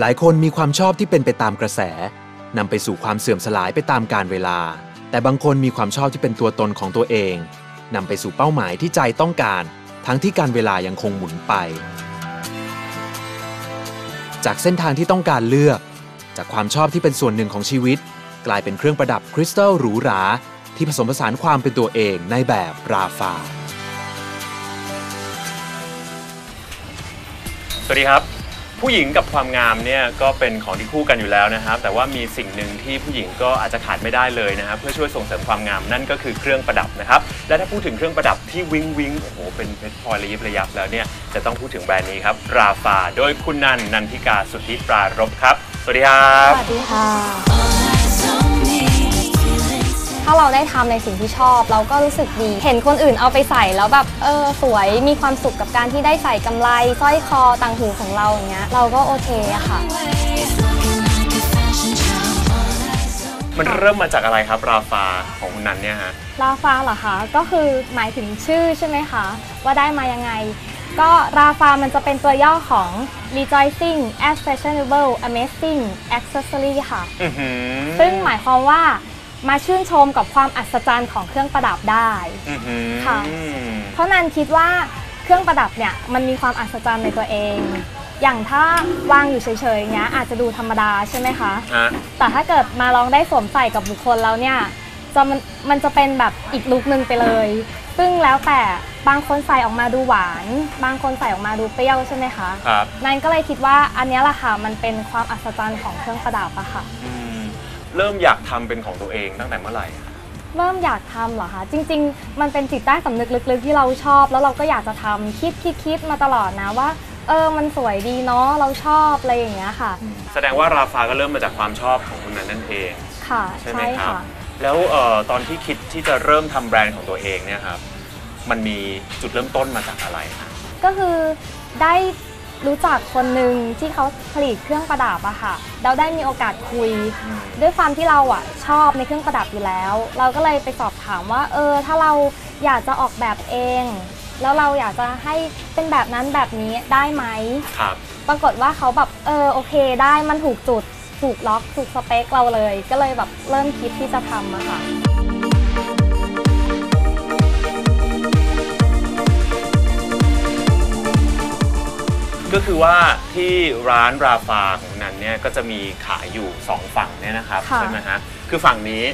หลายคนมีความชอบที่เป็นไปตามกระแสนำไปสู่ความเสื่อมสลายไปตามกาลเวลา แต่บางคนมีความชอบที่เป็นตัวตนของตัวเองนำไปสู่เป้าหมายที่ใจต้องการ ทั้งที่การเวลายังคงหมุนไป จากเส้นทางที่ต้องการเลือก จากความชอบที่เป็นส่วนหนึ่งของชีวิต กลายเป็นเครื่องประดับคริสตัลหรูหรา ที่ผสมผสานความเป็นตัวเองในแบบราฟา สวัสดีครับ ผู้หญิงกับความงามเนี่ยก็เป็นของที่คู่กันอยู่แล้วนะครับ แต่ว่ามีสิ่งหนึ่งที่ผู้หญิงก็อาจจะขาดไม่ได้เลยนะครับเพื่อช่วยส่งเสริมความงามนั่นก็คือเครื่องประดับนะครับและถ้าพูดถึงเครื่องประดับที่วิงวิงโอ้โหเป็นเพชรพลอยระยิบระยับแล้วเนี่ยจะต้องพูดถึงแบรนด์นี้ครับราฟาโดยคุณนันนันทิกาสุทธิปรารบครับ สวัสดีครับสวัสดีค่ะ ถ้าเราได้ทำในสิ่งที่ชอบ เราก็รู้สึกดี เห็นคนอื่นเอาไปใส่แล้วแบบเออสวยมีความสุขกับการที่ได้ใส่กำไรสร้อยคอต่างหูของเราอย่างเงี้ยเราก็โอเคอะค่ะ มันเริ่มมาจากอะไรครับราฟาของคุณนันเนี่ยฮะลาฟาเหรอคะก็คือหมายถึงชื่อใช่ไหมคะ ว่าได้มายังไง ก็ราฟามันจะเป็นตัวย่อของ rejoicing as fashionable amazing accessory ค่ะอื้อหือซึ่งหมายความว่า มาชื่นชมกับความอัศจรรย์ของเครื่องประดับได้ อื้อหือค่ะ เพราะนันคิดว่าเครื่องประดับเนี่ยมันมีความอัศจรรย์ในตัวเอง อย่างถ้าวางอยู่เฉยๆอย่างเงี้ยอาจจะดูธรรมดาใช่ไหมคะ ฮะแต่ถ้าเกิดมาลองได้สวมใส่กับบุคคลแล้วเนี่ยจะมันมันจะเป็นแบบอีกลุคนึงไปเลย ซึ่งแล้วแต่บางคนใส่ออกมาดูหวาน บางคนใส่ออกมาดูเปรี้ยวใช่ไหมคะ ครับ นันก็เลยคิดว่าอันเนี้ยแหละค่ะมันเป็นความอัศจรรย์ของเครื่องประดับอะค่ะ อืม เริ่มอยากทำเป็นของตัวเองตั้งแต่เมื่อไหร่อะเริ่มอยากทำเหรอคะ จริง ๆ มันเป็นจิตใต้สำนึกลึกๆ ที่เราชอบ แล้วเราก็อยากจะทำคิดคิดคิดมาตลอดนะว่า เออ มันสวยดีเนาะ เราชอบอะไรอย่างเงี้ยค่ะ แสดงว่าราฟาก็เริ่มมาจากความชอบของคุณนันนั่นเอง ค่ะ ใช่ไหมครับ ค่ะ แล้วเอ่อตอนที่คิดที่จะเริ่มทำแบรนด์ของตัวเองเนี่ยครับ มันมีจุดเริ่มต้นมาจากอะไรครับก็คือได้ รู้จักคนหนึ่งที่เขาผลิตเครื่องประดับอะค่ะ เราได้มีโอกาสคุย ด้วยความที่เราอะชอบในเครื่องประดับอยู่แล้ว เราก็เลยไปสอบถามว่า เออ ถ้าเราอยากจะออกแบบเอง แล้วเราอยากจะให้เป็นแบบนั้นแบบนี้ได้ไหมครับ ปรากฏว่าเขาแบบเออโอเคได้มันถูกจุดถูกล็อกถูกสเปคเราเลย ก็เลยแบบเริ่มคิดที่จะทำอะค่ะ ก็คือว่าที่ร้านราฟาของนันเนี่ยก็จะมีขายอยู่ 2 ฝั่งเนี่ยนะครับค่ะ ใช่ไหมฮะคือฝั่งนี้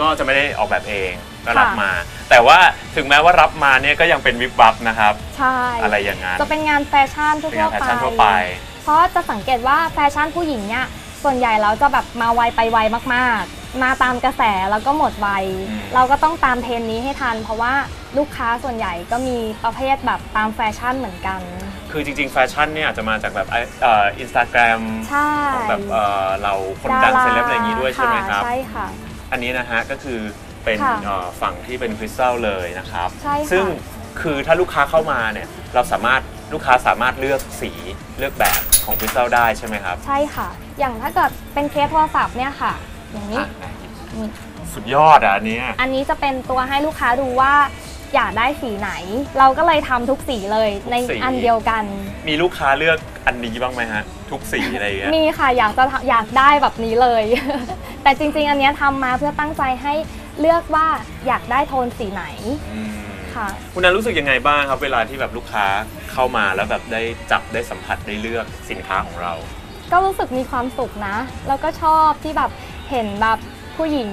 ก็จะไม่ได้ออกแบบเองก็รับค่ะมา แต่ว่าถึงแม้ว่ารับมาเนี่ยก็ยังเป็นวิบวับนะครับ ใช่ อะไรอย่างนั้นจะเป็นงานแฟชั่นทั่เป็นงานวแฟๆไปชั่นทั่วไป เพราะจะสังเกตว่าแฟชั่นผู้หญิงเนี่ยส่วนใหญ่แล้วจะแบบมาไวไปไวมากๆ มาตามกระแสแล้วก็หมดไว อืม เราก็ต้องตามเทรนด์นี้ให้ทัน เพราะว่าลูกค้าส่วนใหญ่ก็มีประเภทแบบตามแฟชั่นเหมือนกัน คือจริง ๆ แฟชั่นเนี่ยอาจจะมาจากแบบไอเอ่ออินสตาแกรมใช่ของแบบเอ่อเราคนดังเซเลบอะไรอย่างนี้ด้วยใช่ไหมครับ ใช่ค่ะ อันนี้นะฮะก็คือเป็นค่ะเอ่อฝั่งที่เป็นคริสตัลเลยนะครับ ใช่ค่ะ ซึ่งคือถ้าลูกค้าเข้ามาเนี่ยเราสามารถลูกค้าสามารถเลือกสีเลือกแบบของคริสตัลได้ใช่ไหมครับใช่ค่ะ อย่างถ้าเกิดเป็นเคสโทรศัพท์เนี่ยค่ะ อย่างนี้ อะนี่สุดยอดอะอันเนี้ย อันนี้จะเป็นตัวให้ลูกค้าดูว่า อยากได้สีไหน เราก็เลยทำทุกสีเลยในอันเดียวกัน มีลูกค้าเลือกอันนี้บ้างไหมฮะ ทุกสีอะไรอย่างเงี้ย มีค่ะอยากจะทำอยากได้แบบนี้เลย แต่จริง ๆ อันเนี้ยทำมาเพื่อตั้งใจให้เลือกว่าอยากได้โทนสีไหนอืมค่ะ คุณนันรู้สึกยังไงบ้างครับ เวลาที่แบบลูกค้าเข้ามาแล้วแบบได้จับได้สัมผัสได้เลือกสินค้าของเรา ก็รู้สึกมีความสุขนะ แล้วก็ชอบที่แบบเห็นแบบผู้หญิง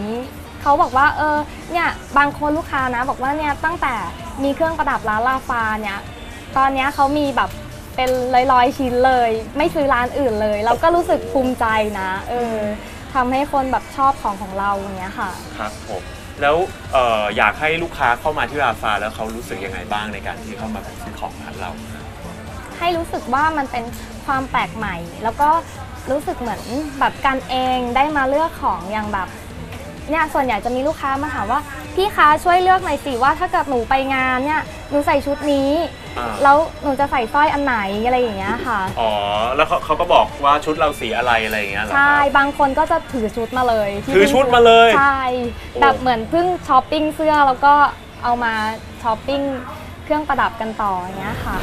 เขาบอกว่าเออเนี่ยบางคนลูกค้านะบอกว่าเนี่ยตั้งแต่มีเครื่องประดับร้านลาฟาเนี่ยตอนเนี้ยเขามีแบบเป็นร้อยๆชิ้นเลย ไม่ซื้อร้านอื่นเลย เราก็รู้สึกภูมิใจนะเออทำให้คนแบบชอบของของเราอย่างเงี้ยค่ะ ครับผมแล้วเอ่ออยากให้ลูกค้าเข้ามาที่ราฟาแล้วเขารู้สึกยังไงบ้างในการที่เข้ามาซื้อของร้านเรา ให้รู้สึกว่ามันเป็นความแปลกใหม่ แล้วก็รู้สึกเหมือนแบบกันเองได้มาเลือกของอย่างแบบ เนี่ยส่วนใหญ่จะมีลูกค้ามาถามว่า พี่คะช่วยเลือกหน่อยสิว่าถ้าเกิดหนูไปงานเนี่ยหนูใส่ชุดนี้ อ่า แล้วหนูจะใส่สร้อยอันไหนอะไรอย่างเงี้ยค่ะ อ๋อ แล้วเขาเขาก็บอกว่าชุดเราสีอะไรอะไรอย่างเงี้ยเหรอคใช่รับบางคนก็จะถือชุดมาเลยที่ถือชุดมาเลยใช่ โอ้ แบบเหมือนเพิ่งช้อปปิ้งเสื้อแล้วก็เอามาช้อปปิ้งเครื่องประดับกันต่ออย่างเงี้ยค่ะ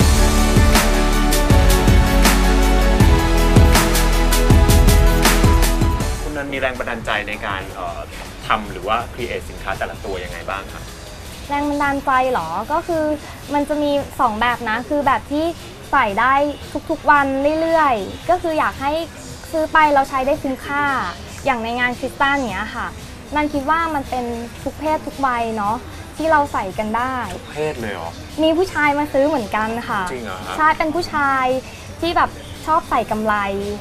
แรงบันดาลใจในการเอ่อ ทำหรือว่า create สินค้าแต่ละตัวยังไงบ้างครับ แรงบันดาลใจเหรอ ก็คือมันจะมี 2 แบบนะ คือแบบที่ใส่ได้ทุกๆวันเรื่อยๆ ก็คืออยากให้ซื้อไปเราใช้ได้คุ้มค่า อย่างในงานคริสตัลเนี้ยค่ะ นันคิดว่ามันเป็นทุกเพศทุกวัยเนาะที่เราใส่กันได้ เพศเลยเหรอ มีผู้ชายมาซื้อเหมือนกันค่ะจริงเหรอครับใช่เป็นผู้ชายที่แบบชอบใส่กำไร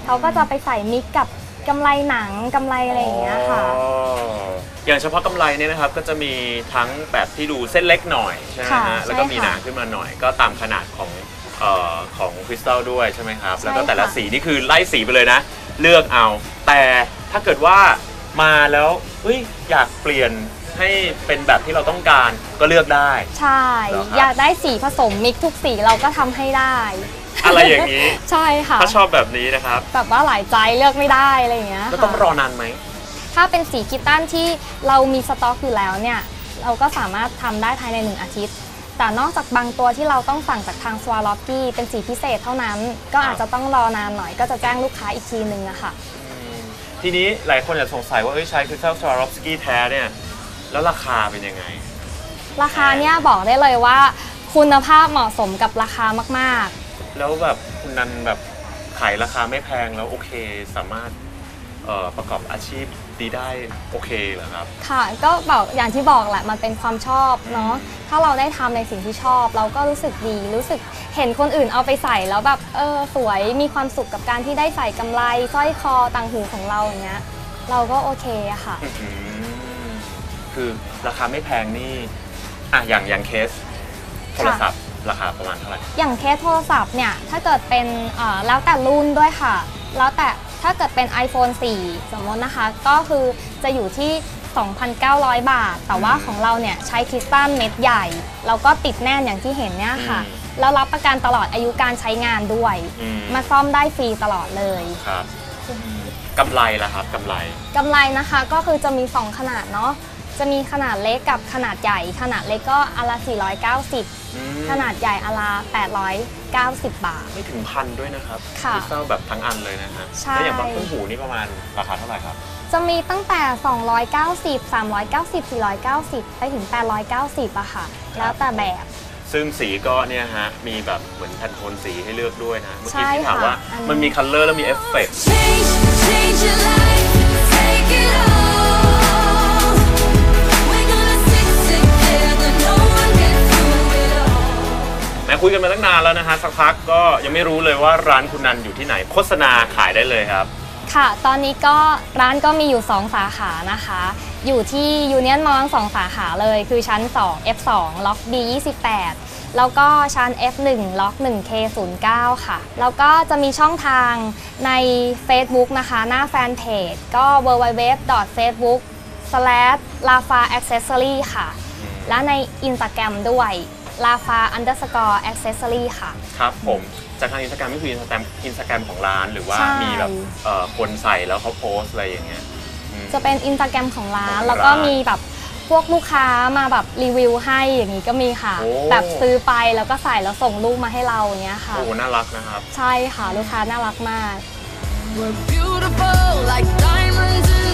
เขาก็จะไปใส่มิกกับ กำไรหนังกำไรอะไรอย่างเงี้ยค่ะ อ๋ออย่างเฉพาะกำไรเนี่ยนะครับก็จะมีทั้งแบบที่ดูเส้นเล็กหน่อยใช่ไหมค่ะฮะแล้วก็ใช่มีค่ะหนาขึ้นมาหน่อย ก็ตามขนาดของเอ่อของคริสตัลด้วยใช่ไหมครับใช่แล้วก็แต่ละค่ะสีนี่คือไล่สีไปเลยนะ เลือกเอา แต่ถ้าเกิดว่ามาแล้วเฮ้ยอยากเปลี่ยนให้เป็นแบบที่เราต้องการก็เลือกได้ ใช่ เหรอครับ อยากได้สีผสมมิกทุกสีเราก็ทำให้ได้ อะไรอย่างนี้ ใช่ค่ะถ้าชอบแบบนี้นะครับ แบบว่าหลายใจเลือกไม่ได้อะไรอย่างเงี้ยแล้วต้องค่ะรอนานไหม ถ้าเป็นสีคิตตันที่เรามีสต็อกอยู่แล้วเนี่ย เราก็สามารถทำได้ภายในหนึ่งอาทิตย์ แต่นอกจากบางตัวที่เราต้องสั่งจากทางสวาลอฟกี้เป็นสีพิเศษเท่านั้น ก็อาจจะต้องรอนานหน่อยก็จะแจ้งลูกค้าอีกทีนึงอะค่ะ ทีนี้หลายคนอาจจะสงสัยว่าเอ้ยใช้คริสตัลสวารอฟสกี้แท้เนี่ยแล้วราคาเป็นยังไง ราคาเนี่ยบอกได้เลยว่า คุณภาพเหมาะสมกับราคามาก แล้วแบบคุณนันแบบขายราคาไม่แพงแล้วโอเคสามารถเอ่อประกอบอาชีพดีได้โอเคเหรอครับๆค่ะก็บอกอย่างที่บอกแหละมันเป็นความชอบเนาะถ้าเราได้ทำในสิ่งที่ชอบ เราก็รู้สึกดีรู้สึกเห็นคนอื่นเอาไปใส่แล้วแบบเออสวยมีความสุขกับการที่ได้ใส่กำไรสร้อยคอต่างหูของเราอย่างเงี้ยเราก็โอเคอะค่ะ อื้อหือคือราคาไม่แพงนี่อะอย่างอย่างเคสโทรศัพท์ ราคาประมาณเท่าไหร่ อย่างเคสโทรศัพท์เนี่ย ถ้าเกิดเป็นเอ่อแล้วแต่รุ่นด้วยค่ะ แล้วแต่ถ้าเกิดเป็น iPhone 4 สมมตินะคะ ก็คือจะอยู่ที่ 2,900 บาท แต่ว่าของเราเนี่ยใช้คริสตัลเม็ดใหญ่ แล้วก็ติดแน่นอย่างที่เห็นเนี่ยค่ะอืมแล้วรับประกันตลอดอายุการใช้งานด้วยอืมมาซ่อมได้ฟรีตลอดเลยครับอืมกำไรล่ะครับกำไรกำไรนะคะก็คือจะมี 2 ขนาดเนาะ จะมีขนาดเล็กกับขนาดใหญ่ ขนาดเล็กก็อนละ 490อืมขนาดใหญ่อนละ 890 บาท ไม่ถึงพันด้วยนะครับค่ะคริสตัลแบบทั้งอันเลยนะฮะใช่ แล้วอย่างบางต้นหูนี่ประมาณราคาเท่าไหร่ครับ จะมีตั้งแต่ 290 390 490 ไปถึง 890อะค่ะ แล้วแต่แบบ ซึ่งสีก็เนี่ยฮะ มีแบบเหมือนแพนโทนสีให้เลือกด้วยนะ เมื่อใช่กี้ที่ถามค่ะว่าอันนี้ มันมีคัลเลอร์แล้วมีเอฟเฟกต์ Change, change your life, take it แม้คุยกันมาตั้งนานแล้วนะฮะสักพักก็ยังไม่รู้เลยว่าร้านคุณนันอยู่ที่ไหนโฆษณาขายได้เลยครับ ค่ะ ตอนนี้ก็ร้านก็มีอยู่ 2 สาขานะคะ อยู่ที่ยูเนียนมอลสองสาขาเลย คือชั้น 2 F2 ล็อก B28 แล้วก็ชั้น F1 ล็อก 1K09 ค่ะ แล้วก็จะมีช่องทางใน Facebook นะคะ หน้าแฟนเพจก็ www.facebook lafa accessory ค่ะ และใน Instagram ด้วย lafa underscore accessory ค่ะ ครับผมจากทางอินสตาแกรมนี่คืออินสตาแกรมอินสตาแกรมของร้านหรือว่าใช่ มีแบบเอ่อคนใส่แล้วเขาโพสต์อะไรอย่างเงี้ยอืม จะเป็นอินสตาแกรมของร้าขนองร้านแล้วก็มีแบบพวกลูกค้ามาแบบรีวิวให้อย่างนี้ก็มีค่ะ โอ้ แบบซื้อไปแล้วก็ใส่แล้วส่งรูปมาให้เราอย่างเงี้ยค่ะ โอ้น่ารักนะครับ ใช่ค่ะลูกค้าน่ารักมาก We're beautiful like diamonds in